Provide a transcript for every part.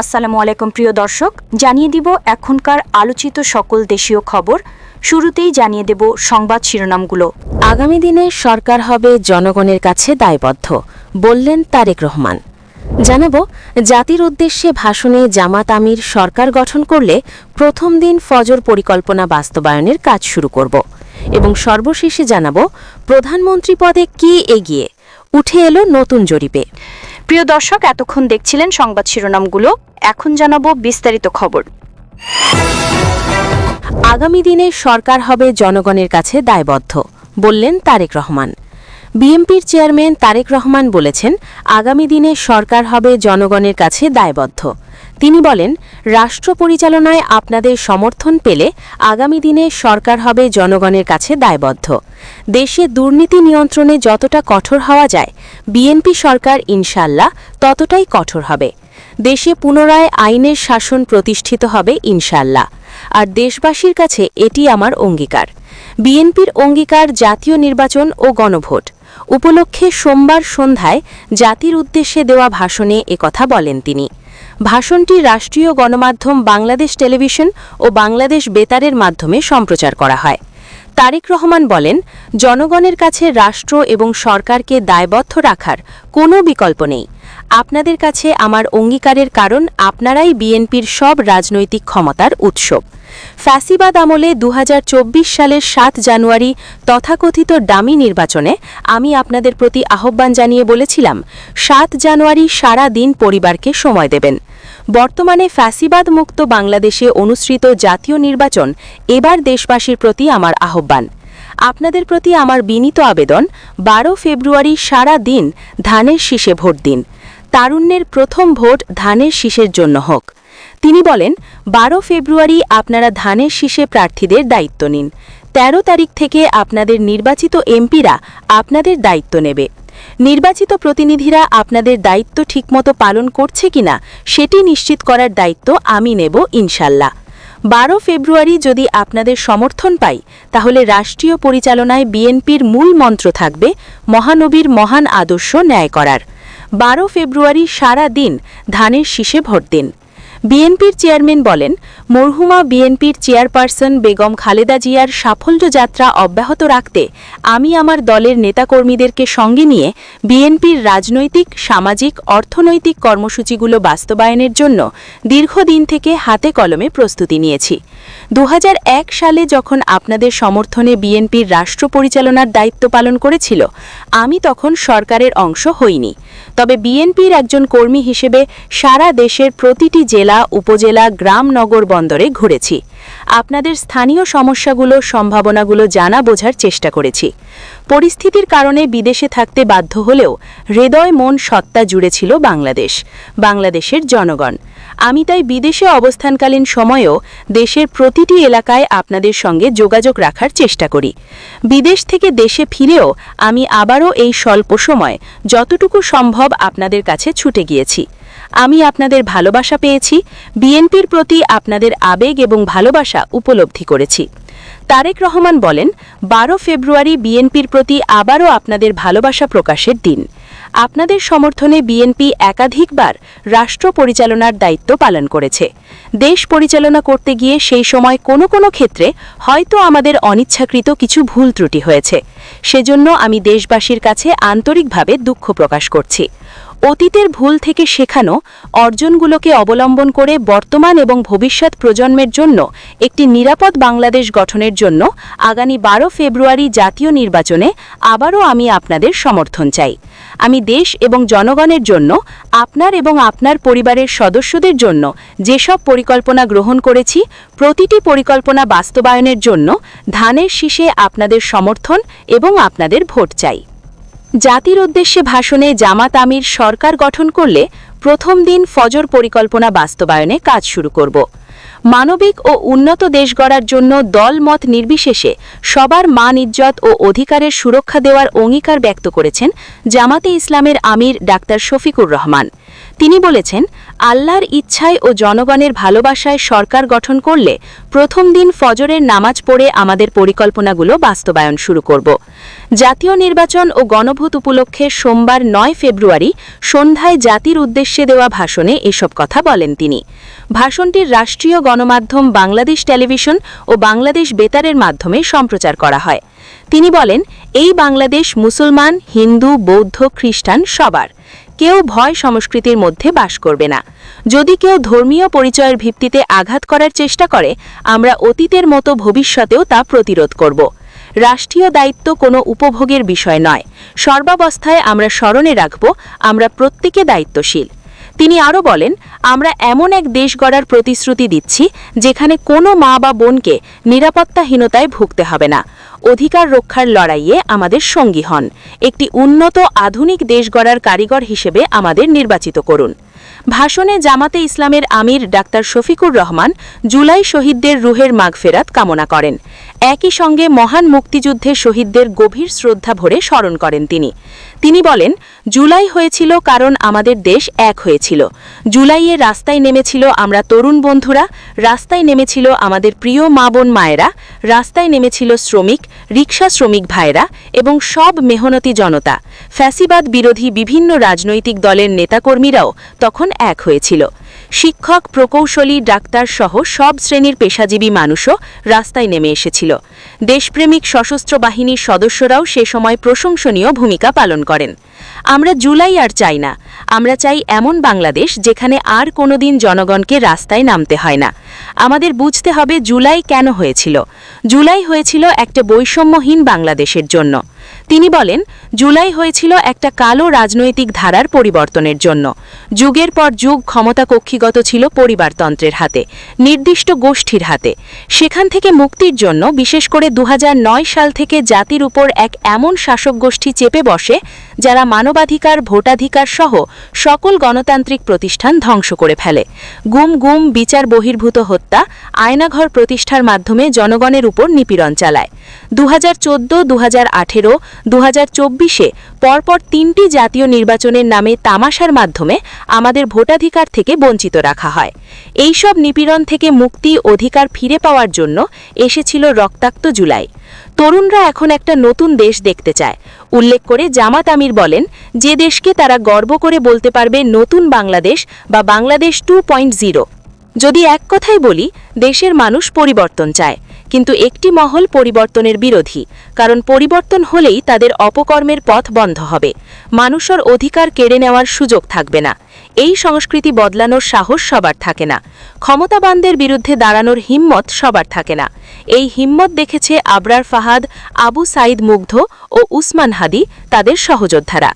আসসালামু আলাইকুম, প্রিয় দর্শক। জানিয়ে দিব এখনকার আলোচিত সকল দেশীয় খবর। শুরুতেই জানিয়ে দেব সংবাদ শিরোনামগুলো। আগামী দিনে সরকার হবে জনগণের কাছে দায়বদ্ধ, বললেন তারেক রহমান। জানাব, জাতির উদ্দেশ্যে ভাষণে জামাত আমির সরকার গঠন করলে প্রথম দিন ফজর পরিকল্পনা বাস্তবায়নের কাজ শুরু করব। এবং সর্বশেষে জানাব, প্রধানমন্ত্রী পদে কি এগিয়ে? উঠে এলো নতুন জরিপে। প্রিয় দর্শক, এতক্ষণ দেখছিলেন সংবাদ শিরোনামগুলো। এখন জানাব বিস্তারিত খবর। আগামী দিনে সরকার হবে জনগণের কাছে দায়বদ্ধ, বললেন তারেক রহমান। বিএনপির চেয়ারম্যান তারেক রহমান বলেছেন, আগামী দিনে সরকার হবে জনগণের কাছে দায়বদ্ধ। তিনি বলেন, রাষ্ট্র পরিচালনায় আপনাদের সমর্থন পেলে আগামী দিনে সরকার হবে জনগণের কাছে দায়বদ্ধ। দেশে দুর্নীতি নিয়ন্ত্রণে যতটা কঠোর হওয়া যায়, বিএনপি সরকার ইনশাল্লাহ ততটাই কঠোর হবে। দেশে পুনরায় আইনের শাসন প্রতিষ্ঠিত হবে ইনশাল্লাহ আর দেশবাসীর কাছে এটি আমার অঙ্গীকার। বিএনপির অঙ্গীকার জাতীয় নির্বাচন ও গণভোট। উপলক্ষে সোমবার সন্ধ্যায় জাতির উদ্দেশ্যে দেওয়া ভাষণে একথা বলেন তিনি। ভাষণটি রাষ্ট্রীয় গণমাধ্যম বাংলাদেশ টেলিভিশন ও বাংলাদেশ বেতারের মাধ্যমে সম্প্রচার করা হয়। তারেক রহমান বলেন, জনগণের কাছে রাষ্ট্র এবং সরকারকে দায়বদ্ধ রাখার কোনো বিকল্প নেই। আপনাদের কাছে আমার অঙ্গীকারের কারণ আপনারাই বিএনপির সব রাজনৈতিক ক্ষমতার উৎস। ফ্যাসিবাদ আমলে দু হাজার চব্বিশ সালের সাত জানুয়ারি তথাকথিত ডামি নির্বাচনে আমি আপনাদের প্রতি আহ্বান জানিয়ে বলেছিলাম, সাত জানুয়ারি সারা দিন পরিবারকে সময় দেবেন। বর্তমানে ফ্যাসিবাদ মুক্ত বাংলাদেশে অনুসৃত জাতীয় নির্বাচন এবার দেশবাসীর প্রতি আমার আহ্বান। আপনাদের প্রতি আমার বিনীত আবেদন, বারো ফেব্রুয়ারি সারা দিন ধানের শীষে ভোট দিন। তারুণ্যের প্রথম ভোট ধানের শীষের জন্য হোক। তিনি বলেন, বারো ফেব্রুয়ারি আপনারা ধানের শীষে প্রার্থীদের দায়িত্ব নিন। ১৩ তারিখ থেকে আপনাদের নির্বাচিত এমপিরা আপনাদের দায়িত্ব নেবে। নির্বাচিত প্রতিনিধিরা আপনাদের দায়িত্ব ঠিকমতো পালন করছে কিনা সেটি নিশ্চিত করার দায়িত্ব আমি নেব ইনশাল্লাহ। বারো ফেব্রুয়ারি যদি আপনাদের সমর্থন পাই, তাহলে রাষ্ট্রীয় পরিচালনায় বিএনপির মূল মন্ত্র থাকবে, মহানবীর মহান আদর্শ ন্যায় করার। বারো ফেব্রুয়ারি সারা দিন ধানের শীষে ভোট দিন। বিএনপির চেয়ারম্যান বলেন, মরহুমা বিএনপির চেয়ারপারসন বেগম খালেদা জিয়ার সাফল্য যাত্রা অব্যাহত রাখতে আমি আমার দলের নেতাকর্মীদেরকে সঙ্গে নিয়ে বিএনপির রাজনৈতিক, সামাজিক, অর্থনৈতিক কর্মসূচিগুলো বাস্তবায়নের জন্য দীর্ঘদিন থেকে হাতে কলমে প্রস্তুতি নিয়েছি। দু হাজার এক সালে যখন আপনাদের সমর্থনে বিএনপির রাষ্ট্র পরিচালনার দায়িত্ব পালন করেছিল, আমি তখন সরকারের অংশ হইনি। তবে বিএনপির একজন কর্মী হিসেবে সারা দেশের প্রতিটি জেলা উপজেলা, গ্রাম, নগর বন্দরে ঘুরেছি। আপনাদের স্থানীয় সমস্যাগুলো, সম্ভাবনাগুলো জানা বোঝার চেষ্টা করেছি। পরিস্থিতির কারণে বিদেশে থাকতে বাধ্য হলেও হৃদয় মন সত্তা জুড়ে ছিল বাংলাদেশ, বাংলাদেশের জনগণ। আমি তাই বিদেশে অবস্থানকালীন সময়েও দেশের প্রতিটি এলাকায় আপনাদের সঙ্গে যোগাযোগ রাখার চেষ্টা করি। বিদেশ থেকে দেশে ফিরেও আমি আবারও এই স্বল্প সময় যতটুকু সম্ভব আপনাদের কাছে ছুটে গিয়েছি। আমি আপনাদের ভালোবাসা পেয়েছি, বিএনপির প্রতি আপনাদের আবেগ এবং ভালোবাসা উপলব্ধি করেছি। তারেক রহমান বলেন, বারো ফেব্রুয়ারি বিএনপির প্রতি আবারও আপনাদের ভালোবাসা প্রকাশের দিন। আপনাদের সমর্থনে বিএনপি একাধিকবার রাষ্ট্র পরিচালনার দায়িত্ব পালন করেছে। দেশ পরিচালনা করতে গিয়ে সেই সময় কোনো কোনো ক্ষেত্রে হয়তো আমাদের অনিচ্ছাকৃত কিছু ভুল ত্রুটি হয়েছে। সেজন্য আমি দেশবাসীর কাছে আন্তরিকভাবে দুঃখ প্রকাশ করছি। অতীতের ভুল থেকে শেখানো অর্জনগুলোকে অবলম্বন করে বর্তমান এবং ভবিষ্যৎ প্রজন্মের জন্য একটি নিরাপদ বাংলাদেশ গঠনের জন্য আগামী বারো ফেব্রুয়ারি জাতীয় নির্বাচনে আবারও আমি আপনাদের সমর্থন চাই। আমি দেশ এবং জনগণের জন্য, আপনার এবং আপনার পরিবারের সদস্যদের জন্য যেসব পরিকল্পনা গ্রহণ করেছি, প্রতিটি পরিকল্পনা বাস্তবায়নের জন্য ধানের শীষে আপনাদের সমর্থন এবং আপনাদের ভোট চাই। জাতির উদ্দেশ্যে ভাষণে জামাত আমির সরকার গঠন করলে প্রথম দিন ফজর পরিকল্পনা বাস্তবায়নে কাজ শুরু করব। মানবিক ও উন্নত দেশ গড়ার জন্য দলমত নির্বিশেষে সবার মান ইজ্জত ও অধিকারের সুরক্ষা দেওয়ার অঙ্গীকার ব্যক্ত করেছেন জামাতে ইসলামের আমির ডাক্তার শফিকুর রহমান। তিনি বলেছেন, আল্লাহর ইচ্ছায় ও জনগণের ভালোবাসায় সরকার গঠন করলে প্রথম দিন ফজরের নামাজ পড়ে আমাদের পরিকল্পনাগুলো বাস্তবায়ন শুরু করব। জাতীয় নির্বাচন ও গণভোট উপলক্ষে সোমবার নয় ফেব্রুয়ারি সন্ধ্যায় জাতির উদ্দেশ্যে দেওয়া ভাষণে এসব কথা বলেন তিনি। ভাষণটির রাষ্ট্রীয় গণমাধ্যম বাংলাদেশ টেলিভিশন ও বাংলাদেশ বেতারের মাধ্যমে সম্প্রচার করা হয়। তিনি বলেন, এই বাংলাদেশ মুসলমান, হিন্দু, বৌদ্ধ, খ্রিস্টান সবার। কেউ ভয় সংস্কৃতির মধ্যে বাস করবে না। যদি কেউ ধর্মীয় পরিচয়ের ভিত্তিতে আঘাত করার চেষ্টা করে, আমরা অতীতের মতো ভবিষ্যতেও তা প্রতিরোধ করব। রাষ্ট্রীয় দায়িত্ব কোনো উপভোগের বিষয় নয়। সর্বাবস্থায় আমরা স্মরণে রাখব, আমরা প্রত্যেকে দায়িত্বশীল। তিনি আরও বলেন, আমরা এমন এক দেশ গড়ার প্রতিশ্রুতি দিচ্ছি, যেখানে কোনো মা বা বোনকে নিরাপত্তাহীনতায় ভুগতে হবে না। অধিকার রক্ষার লড়াইয়ে আমাদের সঙ্গী হন। একটি উন্নত, আধুনিক দেশ গড়ার কারিগর হিসেবে আমাদের নির্বাচিত করুন। ভাষণে জামাতে ইসলামের আমির ডাক্তার শফিকুর রহমান জুলাই শহীদদের রুহের মাগফেরাত কামনা করেন। একই সঙ্গে মহান মুক্তিযুদ্ধে শহীদদের গভীর শ্রদ্ধা ভরে স্মরণ করেন তিনি। তিনি বলেন, জুলাই হয়েছিল কারণ আমাদের দেশ এক হয়েছিল। জুলাইয়ে রাস্তায় নেমেছিল আমরা তরুণ বন্ধুরা, রাস্তায় নেমেছিল আমাদের প্রিয় মা বোন মায়েরা, রাস্তায় নেমেছিল শ্রমিক রিক্সা শ্রমিক ভাইরা এবং সব মেহনতি জনতা। ফ্যাসিবাদ বিরোধী বিভিন্ন রাজনৈতিক দলের নেতাকর্মীরাও তখন এক হয়েছিল। শিক্ষক, প্রকৌশলী, ডাক্তার সহ সব শ্রেণির পেশাজীবী মানুষও রাস্তায় নেমে এসেছিল। দেশপ্রেমিক সশস্ত্র বাহিনীর সদস্যরাও সে সময় প্রশংসনীয় ভূমিকা পালন করেন। আমরা জুলাই আর চাই না। আমরা চাই এমন বাংলাদেশ যেখানে আর কোনোদিন জনগণকে রাস্তায় নামতে হয় না। আমাদের বুঝতে হবে জুলাই কেন হয়েছিল। জুলাই হয়েছিল একটা বৈষম্যহীন বাংলাদেশের জন্য। তিনি বলেন, জুলাই হয়েছিল একটা কালো রাজনৈতিক ধারার পরিবর্তনের জন্য। যুগের পর যুগ ক্ষমতা কক্ষিগত ছিল পরিবারতন্ত্রের হাতে, নির্দিষ্ট গোষ্ঠীর হাতে। সেখান থেকে মুক্তির জন্য, বিশেষ করে দু হাজার নয় সাল থেকে জাতির উপর এক এমন শাসক গোষ্ঠী চেপে বসে, যারা মানবাধিকার, ভোটাধিকার সহ সকল গণতান্ত্রিক প্রতিষ্ঠান ধ্বংস করে ফেলে। গুম গুম, বিচার বহির্ভূত হত্যা আয়নাঘর প্রতিষ্ঠার মাধ্যমে জনগণের উপর নিপীড়ন চালায়। দু হাজার চোদ্দ দু হাজার আঠেরো দু হাজার চব্বিশে পরপর তিনটি জাতীয় নির্বাচনের নামে তামাশার মাধ্যমে আমাদের ভোটাধিকার থেকে বঞ্চিত রাখা হয়। এইসব নিপীড়ন থেকে মুক্তি অধিকার ফিরে পাওয়ার জন্য এসেছিল রক্তাক্ত জুলাই। তরুণরা এখন একটা নতুন দেশ দেখতে চায়। উল্লেখ করে জামাত আমির বলেন, যে দেশকে তারা গর্ব করে বলতে পারবে নতুন বাংলাদেশ বা বাংলাদেশ টু পয়েন্ট জিরো। যদি এক কথাই বলি, দেশের মানুষ পরিবর্তন চায়। কিন্তু একটি মহল পরিবর্তনের বিরোধী, কারণ পরিবর্তন হলেই তাদের অপকর্মের পথ বন্ধ হবে। মানুষের অধিকার কেড়ে নেওয়ার সুযোগ থাকবে না। এই সংস্কৃতি বদলানোর সাহস সবার থাকে না। ক্ষমতাবানদের বিরুদ্ধে দাঁড়ানোর হিম্মত সবার থাকে না। এই হিম্মত দেখেছে আবরার ফাহাদ, আবু সাইদ মুগ্ধ ও উসমান হাদি, তাদের সহযোদ্ধারা।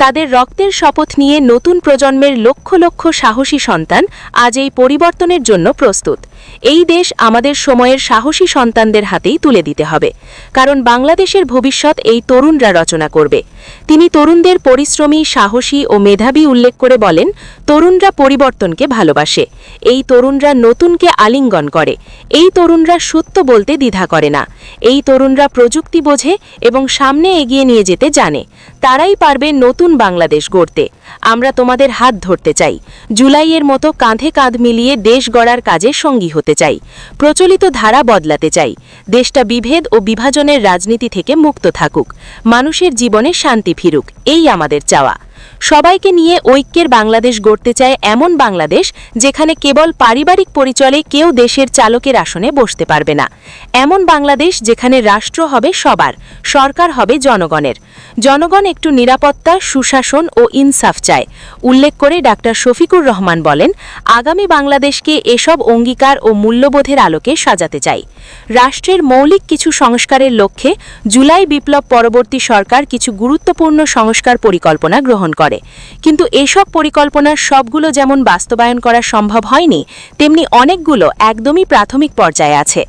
তাদের রক্তের শপথ নিয়ে নতুন প্রজন্মের লক্ষ লক্ষ সাহসী সন্তান আজ এই পরিবর্তনের জন্য প্রস্তুত। এই দেশ আমাদের সময়ের সাহসী সন্তানদের হাতেই তুলে দিতে হবে। কারণ বাংলাদেশের ভবিষ্যৎ এই তরুণরা রচনা করবে। তিনি তরুণদের পরিশ্রমী, সাহসী ও মেধাবী উল্লেখ করে বলেন, তরুণরা পরিবর্তনকে ভালোবাসে। এই তরুণরা নতুনকে আলিঙ্গন করে। এই তরুণরা সত্য বলতে দ্বিধা করে না। এই তরুণরা প্রযুক্তি বোঝে এবং সামনে এগিয়ে নিয়ে যেতে জানে। তারাই পারবে নতুন বাংলাদেশ গড়তে। আমরা তোমাদের হাত ধরতে চাই। জুলাইয়ের মতো কাঁধে কাঁধ মিলিয়ে দেশ গড়ার কাজে সঙ্গী হতে চাই। প্রচলিত ধারা বদলাতে চাই। দেশটা বিভেদ ও বিভাজনের রাজনীতি থেকে মুক্ত থাকুক। মানুষের জীবনে শান্তি ফিরুক। এই আমাদের চাওয়া। সবাইকে নিয়ে ঐক্যের বাংলাদেশ গড়তে চায় এমন বাংলাদেশ যেখানে কেবল পারিবারিক পরিচয়ে কেউ দেশের চালকের আসনে বসতে পারবে না। এমন বাংলাদেশ যেখানে রাষ্ট্র হবে সবার, সরকার হবে জনগণের। জনগণ একটু নিরাপত্তা, সুশাসন ও ইনসাফ চায়, উল্লেখ করে ডাক্তার শফিকুর রহমান বলেন, আগামী বাংলাদেশকে এসব অঙ্গীকার ও মূল্যবোধের আলোকে সাজাতে চাই। রাষ্ট্রের মৌলিক কিছু সংস্কারের লক্ষ্যে জুলাই বিপ্লব পরবর্তী সরকার কিছু গুরুত্বপূর্ণ সংস্কার পরিকল্পনা গ্রহণ করে। কিন্তু এসব পরিকল্পনার সবগুলো যেমন বাস্তবায়ন করা সম্ভব হয়নি, তেমনি অনেকগুলো একদমই প্রাথমিক পর্যায়ে আছে।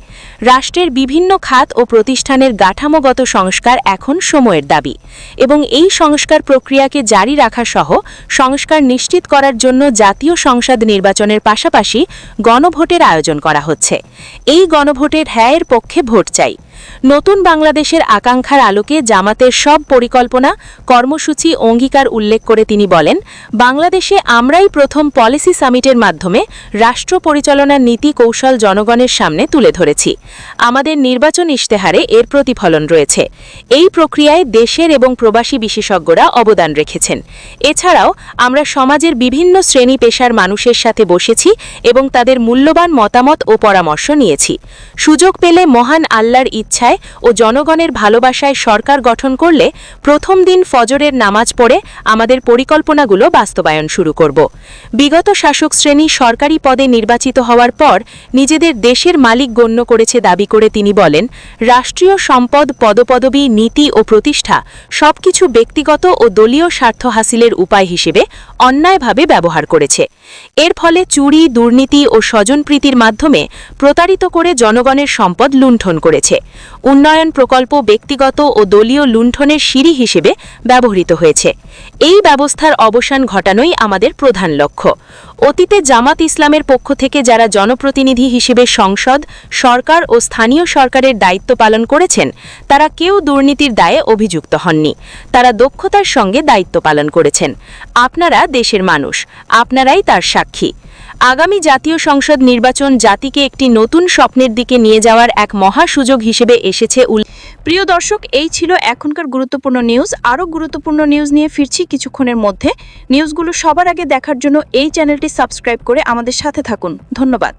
রাষ্ট্রের বিভিন্ন খাত ও প্রতিষ্ঠানের গাঠামোগত সংস্কার এখন সময়ের দাবি এবং এই সংস্কার প্রক্রিয়াকে জারি রাখা সহ সংস্কার নিশ্চিত করার জন্য জাতীয় সংসদ নির্বাচনের পাশাপাশি গণভোটের আয়োজন করা হচ্ছে। এই গণভোটের হ্যায়ের পক্ষে ভোট চাই। নতুন বাংলাদেশের আকাঙ্ক্ষার আলোকে জামাতের সব পরিকল্পনা, কর্মসূচি, অঙ্গীকার উল্লেখ করে তিনি বলেন, বাংলাদেশে আমরাই প্রথম পলিসি সামিটের মাধ্যমে রাষ্ট্র পরিচালনার নীতি কৌশল জনগণের সামনে তুলে ধরেছি। আমাদের নির্বাচন ইশতেহারে এর প্রতিফলন রয়েছে। এই প্রক্রিয়ায় দেশের এবং প্রবাসী বিশেষজ্ঞরা অবদান রেখেছেন। এছাড়াও আমরা সমাজের বিভিন্ন শ্রেণি পেশার মানুষের সাথে বসেছি এবং তাদের মূল্যবান মতামত ও পরামর্শ নিয়েছি। সুযোগ পেলে মহান আল্লাহর ইচ্ছায় ও জনগণের ভালোবাসায় সরকার গঠন করলে প্রথম দিন ফজরের নামাজ পড়ে আমাদের পরিকল্পনাগুলো বাস্তবায়ন শুরু করব। বিগত শাসক শ্রেণি সরকারি পদে নির্বাচিত হওয়ার পর নিজেদের দেশের মালিক গণ্য করেছে দাবি করে তিনি বলেন, রাষ্ট্রীয় সম্পদ, পদপদবী, নীতি ও প্রতিষ্ঠা সবকিছু ব্যক্তিগত ও দলীয় স্বার্থ হাসিলের উপায় হিসেবে অন্যায়ভাবে ব্যবহার করেছে। এর ফলে চুরি, দুর্নীতি ও স্বজনপ্রীতির মাধ্যমে প্রতারিত করে জনগণের সম্পদ লুণ্ঠন করেছে। উন্নয়ন প্রকল্প ব্যক্তিগত ও দলীয় লুণ্ঠনের সিঁড়ি হিসেবে ব্যবহৃত হয়েছে। এই ব্যবস্থার অবসান ঘটানোই আমাদের প্রধান লক্ষ্য। অতীতে জামাত ইসলামের পক্ষ থেকে যারা জনপ্রতিনিধি হিসেবে সংসদ, সরকার ও স্থানীয় সরকারের দায়িত্ব পালন করেছেন, তারা কেউ দুর্নীতির দায়ে অভিযুক্ত হননি। তারা দক্ষতার সঙ্গে দায়িত্ব পালন করেছেন। আপনারা দেশের মানুষ, আপনারাই তার সাক্ষী। আগামী জাতীয় সংসদ নির্বাচন জাতিকে একটি নতুন স্বপ্নের দিকে নিয়ে যাওয়ার এক মহা সুযোগ হিসেবে এসেছে উল- প্রিয় দর্শক, এই ছিল এখনকার গুরুত্বপূর্ণ নিউজ। আরও গুরুত্বপূর্ণ নিউজ নিয়ে ফিরছি কিছুক্ষণের মধ্যে। নিউজগুলো সবার আগে দেখার জন্য এই চ্যানেলটি সাবস্ক্রাইব করে আমাদের সাথে থাকুন। ধন্যবাদ।